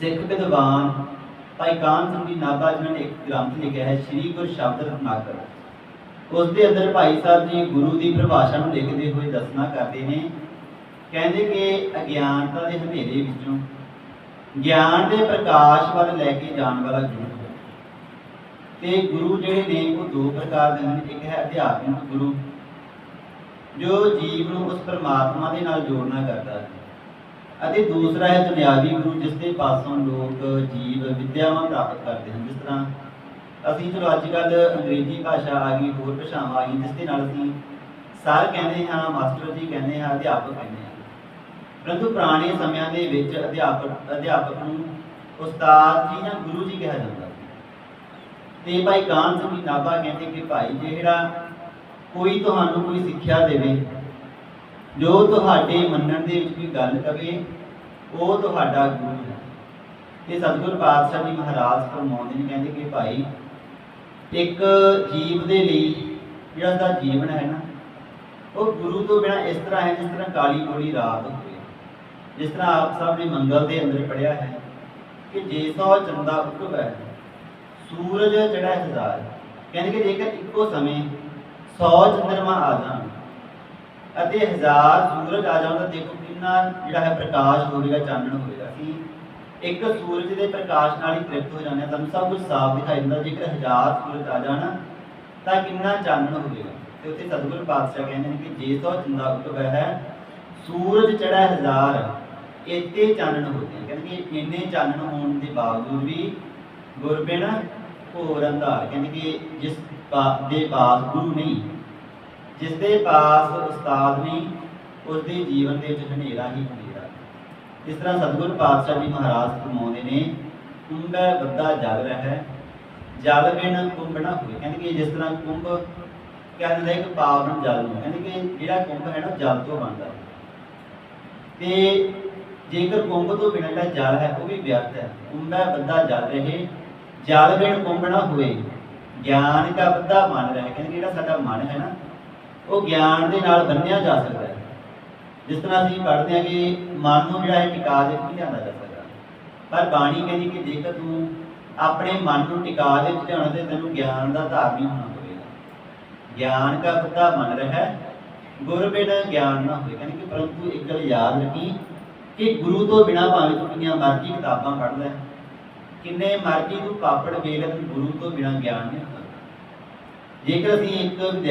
ਸਿੱਖ ਵਿਦਵਾਨ ਭਾਈ ਕਾਨ ਸਿੰਘ ਜੀ ਨਾਭਾ ਜਿਨ੍ਹਾਂ ਨੇ ਇੱਕ ਗ੍ਰੰਥ ਲਿਖਿਆ ਹੈ, ਸ੍ਰੀ ਗੁਰ ਸ਼ਬਦ ਰਤਨਾਕਰ ਉਸ ਦੇ ਅੰਦਰ ਭਾਈ ਸਾਹਿਬ ਜੀ ਗੁਰੂ ਦੀ ਪਰਿਭਾਸ਼ਾ ਨੂੰ ਲਿਖਦੇ ਹੋਏ ਦੱਸਣਾ ਕਰਦੇ ਨੇ। ਕਹਿੰਦੇ ਕਿ ਅਗਿਆਨਤਾ ਦੇ ਹਨੇਰੇ ਵਿੱਚੋਂ ਗਿਆਨ ਦੇ ਪ੍ਰਕਾਸ਼ ਵੱਲ ਲੈ ਕੇ ਜਾਣ ਵਾਲਾ ਗੁਰੂ ਤੇ ਗੁਰੂ ਜਿਹੜੇ ਨੇ ਉਹ ਦੋ ਪ੍ਰਕਾਰ ਦੇ ਹਨ ਇੱਕ ਹੈ ਅਧਿਆਤਮਿਕ ਗੁਰੂ, ਜੋ ਜੀਵ ਨੂੰ ਉਸ ਪਰਮਾਤਮਾ ਦੇ ਨਾਲ ਜੋੜਨਾ ਕਰਦਾ ਹੈ। ਅਤੇ ਦੂਸਰਾ ਹੈ ਦੁਨਿਆਵੀ ਗੁਰੂ, ਜਿਸ ਦੇ ਪਾਸੋਂ ਲੋਕ ਜੀਵ ਵਿਦਿਆਵਾਂ ਪ੍ਰਾਪਤ ਕਰਦੇ ਹਨ। ਜਿਸ ਤਰ੍ਹਾਂ ਅਸੀਂ ਚਲੋ ਅੱਜ ਕੱਲ ਅੰਗਰੇਜ਼ੀ ਭਾਸ਼ਾ ਆ ਗਈ, ਹੋਰ ਭਾਸ਼ਾਵਾਂ ਆ ਗਈ ਜਿਸ ਦੇ ਨਾਲ ਅਸੀਂ ਸਰ ਕਹਿੰਦੇ ਹਾਂ, ਮਾਸਟਰ ਜੀ ਕਹਿੰਦੇ ਹਾਂ ਅਧਿਆਪਕ ਕਹਿੰਦੇ ਹਾਂ ਪਰੰਤੂ ਪੁਰਾਣੇ ਸਮਿਆਂ ਦੇ ਵਿੱਚ ਅਧਿਆਪਕ ਅਧਿਆਪਕ ਨੂੰ ਉਸਤਾਦ ਜੀ ਜਾਂ ਗੁਰੂ ਜੀ ਕਿਹਾ ਜਾਂਦਾ ਸੀ। ਤੇ ਭਾਈ ਕਾਨ ਸਿੰਘ ਜੀ ਨਾਭਾ ਕਹਿੰਦੇ ਕਿ ਭਾਈ, ਜਿਹੜਾ ਕੋਈ ਤੁਹਾਨੂੰ ਕੋਈ ਸਿੱਖਿਆ ਦੇਵੇ ਜੋ ਤੁਹਾਡੇ ਮੰਨਣ ਦੇ ਵਿੱਚ ਵੀ ਗੱਲ ਕਵੇ ਉਹ ਤੁਹਾਡਾ ਗੁਰੂ ਹੈ। ਤੇ ਸਤਿਗੁਰ ਪਾਤਸ਼ਾਹ ਜੀ ਮਹਾਰਾਜ ਫਰਮਾਉਂਦੇ ਨੇ, ਕਹਿੰਦੇ ਕਿ ਭਾਈ, ਇੱਕ ਜੀਵ ਦੇ ਲਈ ਜਿਹੜਾ ਦਾ ਜੀਵਨ ਹੈ ਨਾ, ਉਹ ਗੁਰੂ ਤੋਂ ਬਿਨਾ ਇਸ ਤਰ੍ਹਾਂ ਹੈ ਜਿਸ ਤਰ੍ਹਾਂ ਕਾਲੀ ਕੋਲੀ ਰਾਤ ਹੋਵੇ। ਜਿਸ ਤਰ੍ਹਾਂ ਆਪ ਸਾਹਿਬ ਨੇ ਮੰਗਲ ਦੇ ਅੰਦਰ ਪੜਿਆ ਹੈ ਕਿ ਜੇ ਸੋ ਚੰਦਾ ਉੱਠਵੇ, ਸੂਰਜ ਜਿਹੜਾ ਹਜ਼ਾਰ ਕਹਿੰਦੇ ਕਿ ਜੇਕਰ ਇੱਕੋ ਸਮੇਂ 100 ਚੰਦਰਮਾ ਆ ਜਾਣ ਅਤੇ ਹਜ਼ਾਰ ਸੂਰਜ ਆ ਜਾਣ ਤਾਂ ਦੇਖੋ ਕਿੰਨਾ, ਜਿਹੜਾ ਹੈ ਪ੍ਰਕਾਸ਼ ਹੋਵੇਗਾ ਚਾਨਣ ਹੋਵੇਗਾ ਅਸੀਂ ਇੱਕ ਸੂਰਜ ਦੇ ਪ੍ਰਕਾਸ਼ ਨਾਲ ਹੀ ਤ੍ਰਿਪਤ ਹੋ ਜਾਂਦੇ ਹਾਂ ਤੁਹਾਨੂੰ ਸਭ ਕੁਝ ਸਾਫ਼ ਦਿਖਾਈ ਦਿੰਦਾ, ਜੇਕਰ ਹਜ਼ਾਰ ਸੂਰਜ ਆ ਜਾਣ, ਤਾਂ ਕਿੰਨਾ ਚਾਨਣ ਹੋਵੇਗਾ ਤੇ ਉੱਥੇ ਸਤਿਗੁਰ ਪਾਤਸ਼ਾਹ ਕਹਿੰਦੇ ਨੇ ਕਿ ਜੇ ਸੋ ਚੰਦਾ ਉੱਠ ਹੈ, ਸੂਰਜ ਚੜਾ ਹਜ਼ਾਰ, ਇੱਥੇ ਚਾਨਣ ਹੁੰਦੇ ਆ ਕਹਿੰਦੇ ਕਿ ਇੰਨੇ ਚਾਨਣ ਹੋਣ ਦੇ ਬਾਵਜੂਦ ਵੀ ਗੁਰਬਿਨ ਘੋਰ ਅੰਧਾਰ, ਕਹਿੰਦੇ ਕਿ ਜਿਸ ਦੇ ਪਾਸ ਗੁਰੂ ਨਹੀਂ ਜਿਸ ਦੇ ਪਾਸ ਉਸਤਾਦ ਨਹੀਂ ਉਸ ਦੇ ਜੀਵਨ ਦੇ ਵਿੱਚ ਹਨੇਰਾ ਹੀ ਹਨੇਰਾ। ਇਸ ਤਰ੍ਹਾਂ ਸਤਿਗੁਰ ਪਾਤਸ਼ਾਹ ਜੀ ਮਹਾਰਾਜ ਫਰਮਾਉਂਦੇ ਨੇ, ਕੁੰਭੈ ਵੱਡਾ ਜਲ ਰਹਿ। ਜਲ ਬਿਨ ਕੁੰਭ ਨਾ ਹੋਵੇ। ਕਹਿੰਦੇ ਕਿ ਜਿਸ ਤਰ੍ਹਾਂ ਕੁੰਭ ਕਹਿੰਦੇ ਨੇ ਪਾਵਨ ਜਲ ਨੂੰ, ਕਹਿੰਦੇ ਕਿ ਜਿਹੜਾ ਕੁੰਭ ਹੈ ਨਾ ਜਲ ਤੋਂ ਬਣਦਾ। ਤੇ ਜੇਕਰ ਕੁੰਭ ਤੋਂ ਬਿਨਾਂ ਜਿਹੜਾ ਜਲ ਹੈ, ਉਹ ਵੀ ਵਿਅਰਥ ਹੈ। ਕੁੰਭੈ ਵੱਡਾ ਜਲ ਰਹੇ। ਜਲ ਬਿਨ ਕੁੰਭ ਨਾ ਹੋਵੇ। ਗਿਆਨ ਦਾ ਵੱਡਾ ਮਨ ਰਹੇ। ਕਹਿੰਦੇ ਜਿਹੜਾ ਸਾਡਾ ਮਨ ਹੈ ਨਾ ਉਹ ਗਿਆਨ ਦੇ ਨਾਲ ਬੰਨਿਆ ਜਾ ਸਕਦਾ ਹੈ। ਜਿਸ ਤਰ੍ਹਾਂ ਅਸੀਂ ਪੜ੍ਹਦੇ ਹਾਂ ਕਿ ਮਨ ਨੂੰ ਜਿਹੜਾ ਹੈ ਟਿਕਾ ਦੇ ਨਹੀਂ ਲਿਆਂਦਾ ਜਾ ਸਕਦਾ। ਪਰ ਬਾਣੀ ਕਹਿੰਦੀ ਕਿ ਜੇਕਰ ਤੂੰ ਆਪਣੇ ਮਨ ਨੂੰ ਟਿਕਾ ਦੇ ਵਿੱਚ ਤੇ ਤੈਨੂੰ ਗਿਆਨ ਦਾ ਧਾਰਨੀ ਹੋਣਾ ਪਵੇਗਾ। ਗਿਆਨ ਦਾ ਵੱਡਾ ਮਨ ਰਹੇ, ਗੁਰ ਬਿਨਾਂ ਗਿਆਨ ਨਾ ਹੋਵੇ। ਕਹਿੰਦੇ ਕਿ ਪਰੰਤੂ ਇੱਕ ਗੱਲ ਯਾਦ ਰੱਖੀ ਕਿ ਗੁਰੂ ਤੋਂ ਬਿਨਾ ਭਾਵੇਂ ਤੂੰ ਕਿੰਨੀਆਂ ਮਰਜ਼ੀ ਕਿਤਾਬਾਂ ਪੜ੍ਹ ਲੈ, ਕਿੰਨੇ ਮਰਜ਼ੀ ਤੂੰ ਪਾਪੜ ਵੇਲ ਗੁਰੂ ਤੋਂ ਬਿਨਾ ਗਿਆਨ ਨਹੀਂ ਹੋ ਸਕਦਾ ਜੇਕਰ ਅਸੀਂ ਇੱਕ